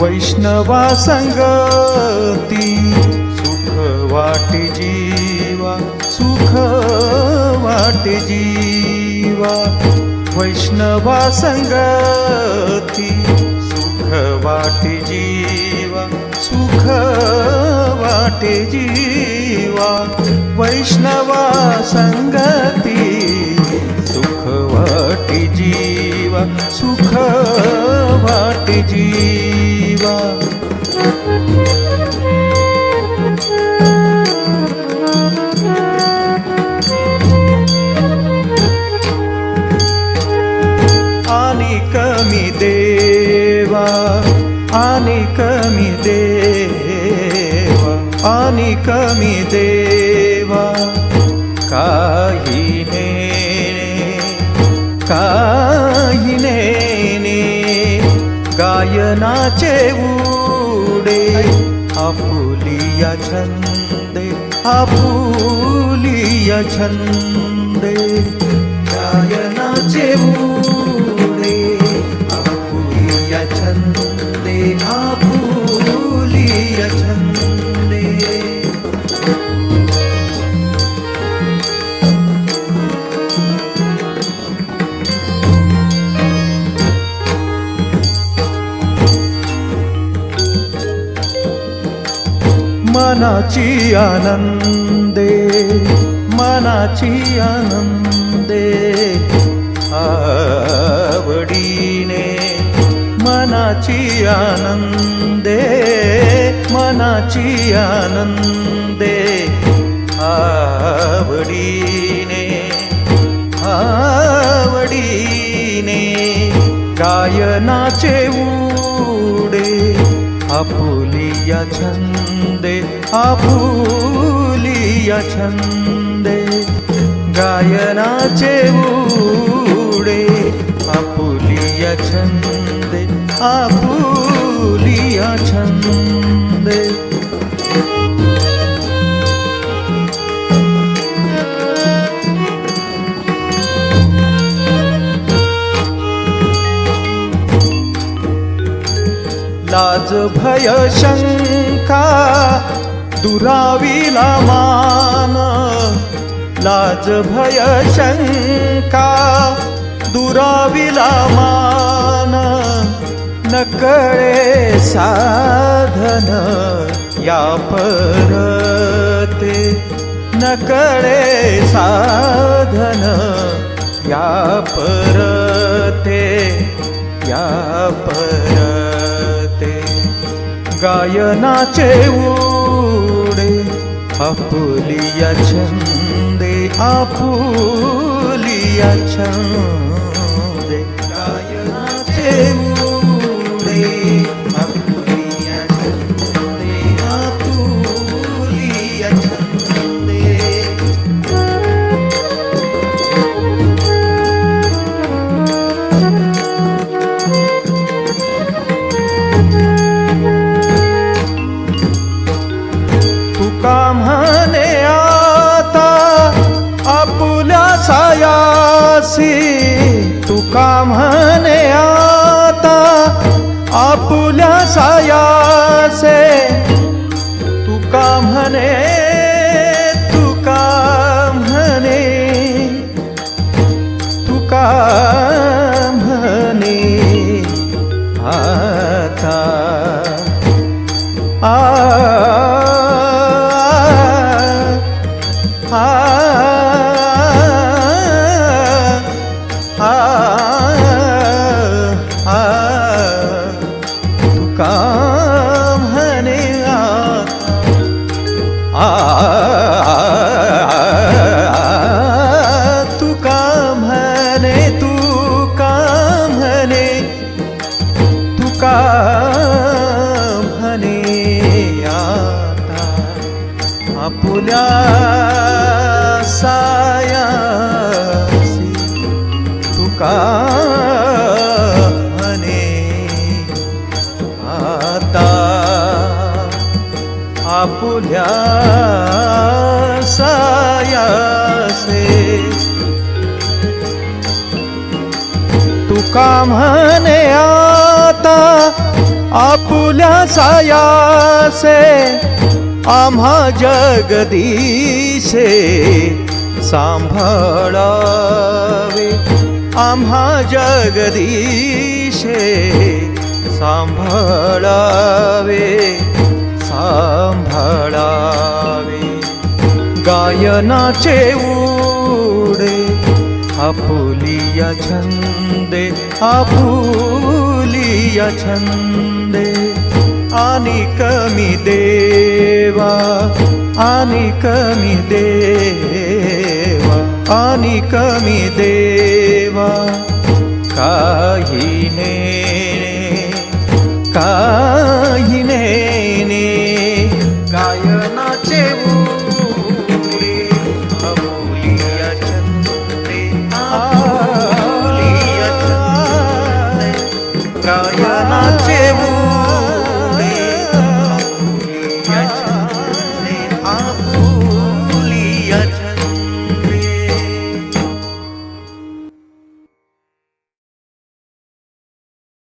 वैष्णवा संगती सुख वाटे जीवा सुख वाटे जीवा. वैष्णवा संगती सुख वाटे जीवा सुख वाटे जीवा. वैष्णवा संगती सुख वाटे जीवा सुख वाटे जीवा. आणि कमी देवा आणि कमी देवा आणि कमी गायनाचे उडे आपुलिया छंदे आपुलिया छंदे गायनाचे उडे मनाची आनंदे मनाची आनंदे. आवडीने मनाची आनंदे मनाची आनंदे. आवडीने आवडीने गायनाचे उडे आपुली छंदे आपुलिया छंदे गायनाचे उडे आपुलिया छंदे आपुलिया छंदे लाज भय शंका दुराविला मान? लाज भय शंका दुराविला मान. नकळे साधन या परते. नकळे साधन या परते. या परते. गायनाचे उडे आपुलिया छंदे आपुलिया छंदे गायनाचे उडे सायासी तुका म्हणे आता? आपुल्या सायासे तुका म्हणे तुका म्हणे? तुका म्हणे आता? आ आ तुका म्हणे आ तुका म्हणे तुका म्हणे तुका म्हणे आता आपुल्या सायासी तुका आपुल्या सायासे. तुका म्हणे आता आपुल्या सायासे आम्हा जगदीशे. सांभाळावे आम्हा जगदीशे. सांभाळावे सा गायनाचे उडे आपुलिया छंदे आपुलिया छंदे. आणि कमी देवा आणि कमी देवा आणि कमी देवा. काही ने